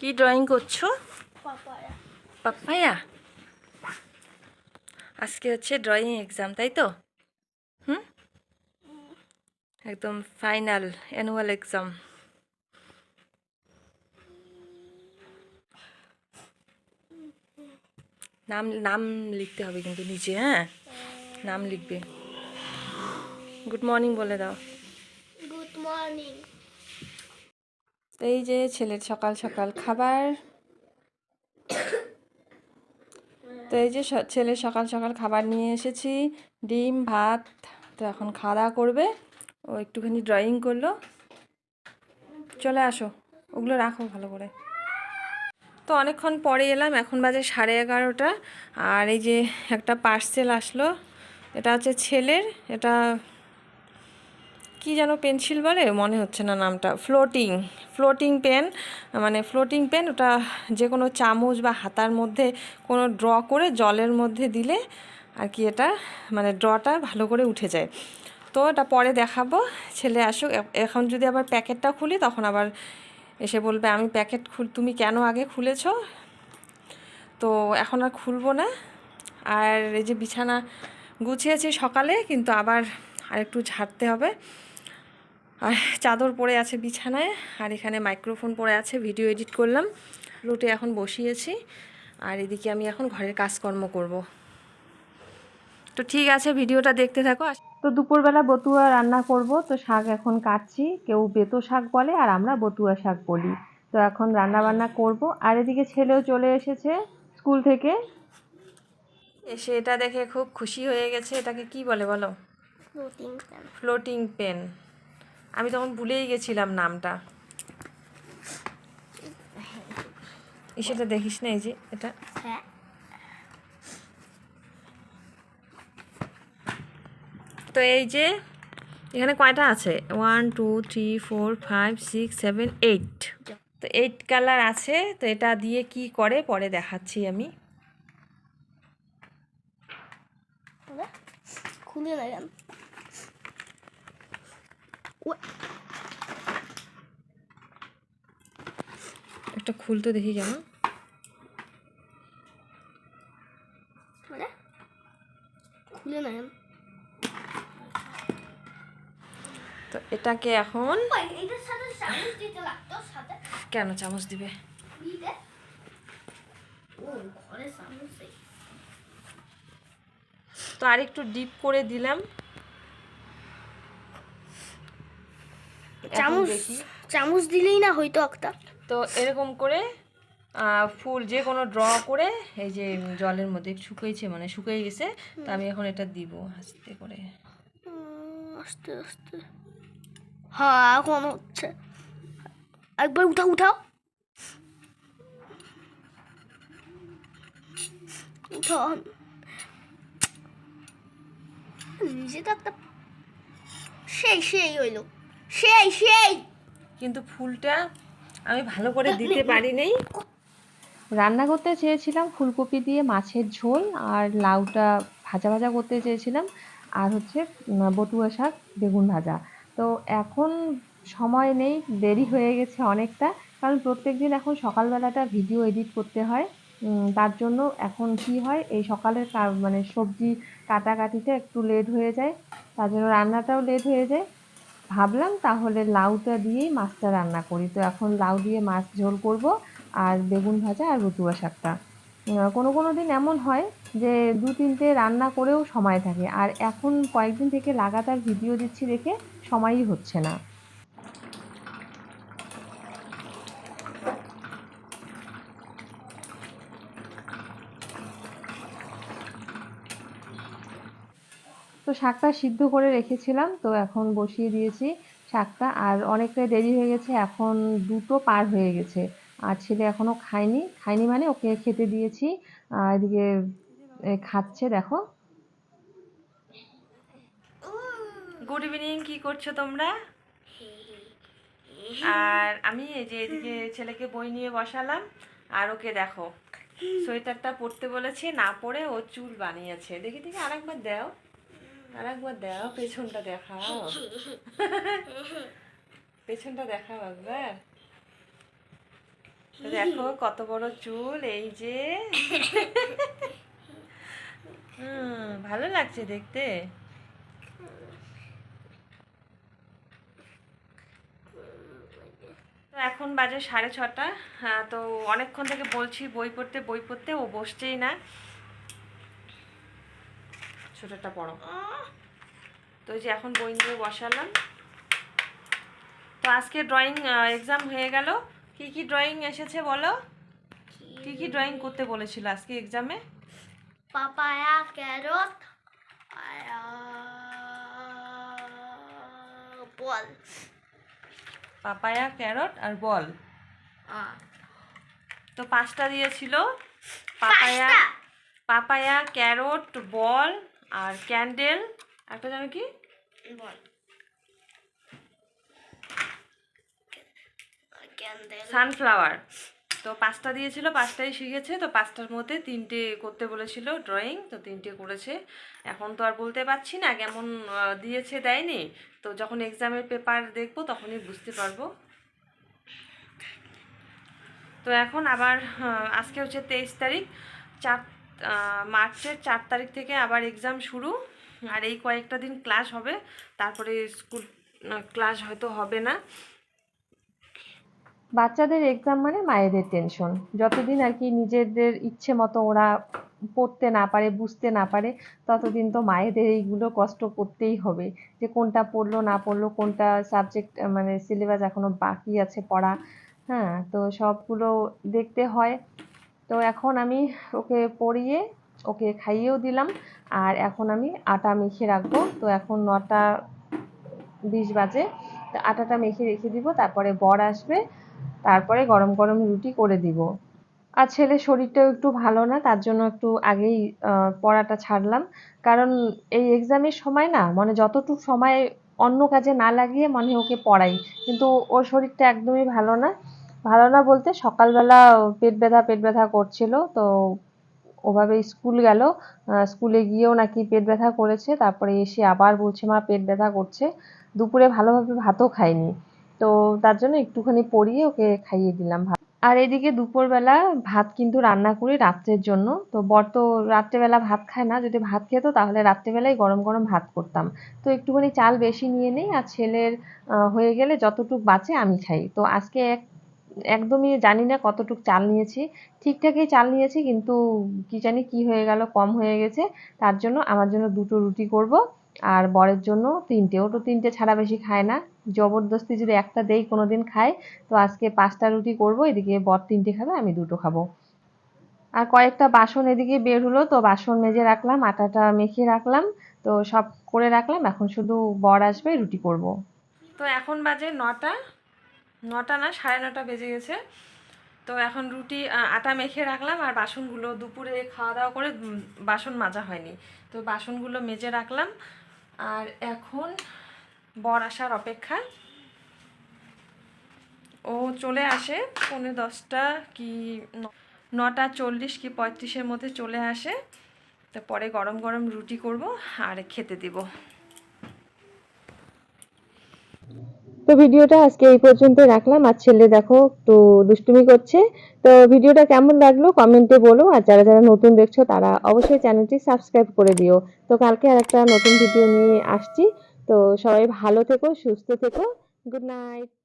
কি ড্রয়িং করছ? পাপায়া আজকে হচ্ছে ড্রয়িং এক্সাম তাই তো? হুম? একদম ফাইনাল অ্যানুয়াল এক্সাম নাম নাম লিখতে হবে কিন্তু নিচে হ্যাঁ? নাম লিখবে। গুড মর্নিং বলে দাও গুড মর্নিং তো এই যে ছেলের সকাল সকাল খাবার। তো এই যে ছেলের সকাল সকাল খাবার নিয়ে এসেছি। ডিম, ভাত, তো এখন খাওয়া দাওয়া করবে। ও একটুখানি ড্রয়িং করল। চলে আসো, ওগুলো রাখো ভালো করে। তো অনেকক্ষণ পরে এলাম, এখন বাজে সাড়ে এগারোটা। আর এই যে একটা পার্সেল আসলো, এটা হচ্ছে ছেলের, এটা কি যেন পেন্সিল বলে? মনে হচ্ছে না নামটা। ফ্লোটিং ফ্লোটিং পেন মানে ফ্লোটিং পেন ওটা যে কোনো চামচ বা হাতার মধ্যে কোনো ড্র করে জলের মধ্যে দিলে আর কি এটা মানে ড্রটা ভালো করে উঠে যায়। তো এটা পরে দেখাবো। ছেলে আসুক এখন যদি আবার প্যাকেটটা খুলি তখন আবার এসে বলবে, আমি প্যাকেট খুল, তুমি কেন আগে খুলেছো? তো এখন আর খুলবো না। আর এই যে বিছানা গুছিয়েছি সকালে, কিন্তু আবার আরেকটু ঝাড়তে হবে। আর চাদর পড়ে আছে বিছানায় আর এখানে মাইক্রোফোন পড়ে আছে ভিডিও এডিট করলাম। রুটে এখন বসিয়েছি আর এদিকে আমি এখন ঘরের কাজকর্ম করব। তো ঠিক আছে ভিডিওটা দেখতে থাকো। তো দুপুরবেলা বতুয়া রান্না করব তো শাক এখন কাটছি। কেউ বেতো শাক বলে আর আমরা বতুয়া শাক বলি। তো এখন রান্না বান্না করব। আর এদিকে ছেলেও চলে এসেছে স্কুল থেকে। এসে এটা দেখে খুব খুশি হয়ে গেছে। এটাকে কি বলে বলো? ফ্লোটিং ফ্লোটিং পেন আমি তখন ভুলেই গেছিলাম নামটা। সেটা দেখিস না এই যে এটা। হ্যাঁ। তো এই যে এখানে কয়টা আছে? One two three four five six seven eight তো এইট কালার আছে তো এটা দিয়ে কি করে? পরে দেখাচ্ছি আমি। খুলে একটা খুলতে দেখি কেন? খুলে না তো এটাকে এখন কেন চামচ দিবে। তো আর একটু ডিপ করে দিলাম। চামচ চামচ দিলেই না হয়তো একটা। তো এরকম করে ফুল যে কোনো ড্র করে এই যে জলের মধ্যে শুকিয়েছে মানে শুকিয়ে গেছে তো আমি এখন এটা দিব আস্তে করে। আস্তে আস্তে। হ্যাঁ এখন হচ্ছে। একবার উঠাও উঠাও। উঠাও। নিজে তো একটা সেই সেই হইল। সেই সেই। কিন্তু ফুলটা আমি ভালো করে দিতে পারি নাই রান্না করতে চেয়েছিলাম ফুলকপি দিয়ে মাছের ঝোল আর লাউটা ভাজা ভাজা করতে চেয়েছিলাম আর হচ্ছে বটুয়া শাক বেগুন ভাজা। তো এখন সময় নেই দেরি হয়ে গেছে অনেকটা কারণ প্রত্যেক দিন এখন সকালবেলাটা ভিডিও এডিট করতে হয়। তার জন্য এখন কি হয় এই সকালের কা- মানে সবজি কাটাকাটিতে একটু লেট হয়ে যায় তার জন্য রান্নাটাও লেট হয়ে যায়। ভাবলাম তাহলে লাউটা দিয়েই মাছটা রান্না করি। তো এখন লাউ দিয়ে মাছ ঝোল করব আর বেগুন ভাজা আর রতুয়া শাকটা। কোনো কোনো দিন এমন হয় যে দু তিনটে রান্না করেও সময় থাকে। আর এখন কয়েকদিন থেকে লাগাতার ভিডিও দিচ্ছি দেখে সময়ই হচ্ছে না। তো শাকটা সিদ্ধ করে রেখেছিলাম তো এখন বসিয়ে দিয়েছি শাকটা। আর অনেকটাই দেরি হয়ে গেছে এখন দুটো পার হয়ে গেছে। আর ছেলে এখনও খায়নি খায়নি মানে ওকে খেতে দিয়েছি। আর এদিকে এ, খাচ্ছে দেখো। গুড ইভিনিং কি করছ তোমরা? আর আমি এই যে এদিকে ছেলেকে বই নিয়ে বসালাম আর ওকে দেখো। সোয়েটারটা পরতে বলেছি না পরে ও চুল বানিয়েছে। দেখি দেখি আরেকবার দাও। আরেকবার দাও পেছনটা দেখাও। পেছনটা দেখাও একবার। দেখো কত বড় চুল, এই যে। হুম, ভালো লাগছে দেখতে। এখন বাজে সাড়ে ছটা তো অনেকক্ষণ থেকে বলছি বই পড়তে বই পড়তে, ও বসছেই না। ছোটটা পড়ো তো যে এখন বই নিয়ে বসালাম। তো আজকে ড্রয়িং এক্সাম হয়ে গেল। কি কি ড্রয়িং এসেছে বলো? কি? কি ড্রয়িং করতে বলেছিল আজকে এক্সামে papaya carrot ball. Papaya carrot আর বল। তো পাঁচটা দিয়েছিল। পাপায়া পাপায়া ক্যারট বল আর ক্যান্ডেল একটা জানো কি? সানফ্লাওয়ার। তো পাঁচটা দিয়েছিল পাঁচটাই শিখেছে তো পাঁচটার মধ্যে তিনটে করতে বলেছিল ড্রয়িং তো তিনটে করেছে। এখন তো আর বলতে পারছি না কেমন দিয়েছে দেয়নি। তো যখন এক্সামের পেপার দেখব তখনই বুঝতে পারব। তো এখন আবার আজকে হচ্ছে তেইশ তারিখ চার মার্চের চার তারিখ থেকে আবার এক্সাম শুরু। আর এই কয়েকটা দিন ক্লাস হবে। তারপরে স্কুল ক্লাস হয়তো হবে না। বাচ্চাদের এক্সাম মানে মায়েদের টেনশন যতদিন আর কি নিজেদের ইচ্ছে মতো ওরা পড়তে না পারে, বুঝতে না পারে, ততদিন তো মায়েদের এইগুলো কষ্ট করতেই হবে। যে কোনটা পড়ল, না পড়ল, কোনটা সাবজেক্ট মানে সিলেবাস এখনও বাকি আছে পড়া। হ্যাঁ তো সবগুলো দেখতে হয়। তো এখন আমি ওকে পড়িয়ে ওকে খাইয়েও দিলাম, আর এখন আমি আটা মেখে রাখব। তো এখন নটা বিশ বাজে, তো আটাটা মেখে রেখে দিব, তারপরে বর আসবে, তারপরে গরম গরম রুটি করে দিব। আর ছেলের শরীরটাও একটু ভালো না, তার জন্য একটু আগেই পড়াটা ছাড়লাম। কারণ এই এক্সামের সময় না মানে যতটুকু সময় অন্য কাজে না লাগিয়ে মানে ওকে পড়াই। কিন্তু ওর শরীরটা একদমই ভালো না। ভালো না বলতে সকালবেলা পেট ব্যথা পেট ব্যথা করছিল, তো ওভাবে স্কুল গেল। স্কুলে গিয়েও নাকি পেট ব্যথা করেছে, তারপরে এসে আবার বলছে, মা, পেট ব্যথা করছে। দুপুরে ভালোভাবে ভাতও খায়নি তো তার জন্য একটুখানি পরিয়ে ওকে খাইয়ে দিলাম ভাত। আর এদিকে দুপুরবেলা ভাত কিন্তু রান্না করি রাত্রের জন্য। তো বর তো রাত্রেবেলা ভাত খায় না, যদি ভাত খেত তাহলে রাত্রেবেলায় গরম গরম ভাত করতাম। তো একটুখানি চাল বেশি নিয়ে নেই, আর ছেলের হয়ে গেলে যতটুক বাঁচে আমি খাই। তো আজকে এক একদমই জানি না কতটুক চাল নিয়েছি। ঠিকঠাকই চাল নিয়েছি, কিন্তু কি জানি কি হয়ে গেল, কম হয়ে গেছে। তার জন্য আমার জন্য দুটো রুটি করব, আর বরের জন্য তিনটে। ও তো তিনটে ছাড়া বেশি খায় না। জবরদস্তি যদি একটা দেই কোনোদিন খায়, তো আজকে পাঁচটা রুটি করব, এদিকে বর তিনটে খাবে, আমি দুটো খাব। আর কয়েকটা বাসন এদিকে বের হলো, তো বাসন মেজে রাখলাম, আটাটা মেখে রাখলাম, তো সব করে রাখলাম। এখন শুধু বর আসবে, রুটি করব। তো এখন বাজে নটা। নটা না, সাড়ে নটা বেজে গেছে। তো এখন রুটি আটা মেখে রাখলাম আর বাসনগুলো দুপুরে খাওয়া দাওয়া করে বাসন মাজা হয়নি। তো বাসনগুলো মেজে রাখলাম। আর এখন বর আসার অপেক্ষা। ও চলে আসে পৌনে দশটা কি নটা চল্লিশ কি পঁয়ত্রিশের মধ্যে চলে আসে। তো পরে গরম গরম রুটি করব আর খেতে দেবো। তো ভিডিওটা আজকে এই পর্যন্ত রাখলাম। আর ছেলে দেখো একটু দুষ্টুমি করছে। তো ভিডিওটা কেমন লাগল কমেন্টে বলো। আর যারা যারা নতুন দেখছ, তারা অবশ্যই চ্যানেলটি সাবস্ক্রাইব করে দিও। তো কালকে আর একটা নতুন ভিডিও নিয়ে আসছি। তো সবাই ভালো থেকো, সুস্থ থেকো। Good night.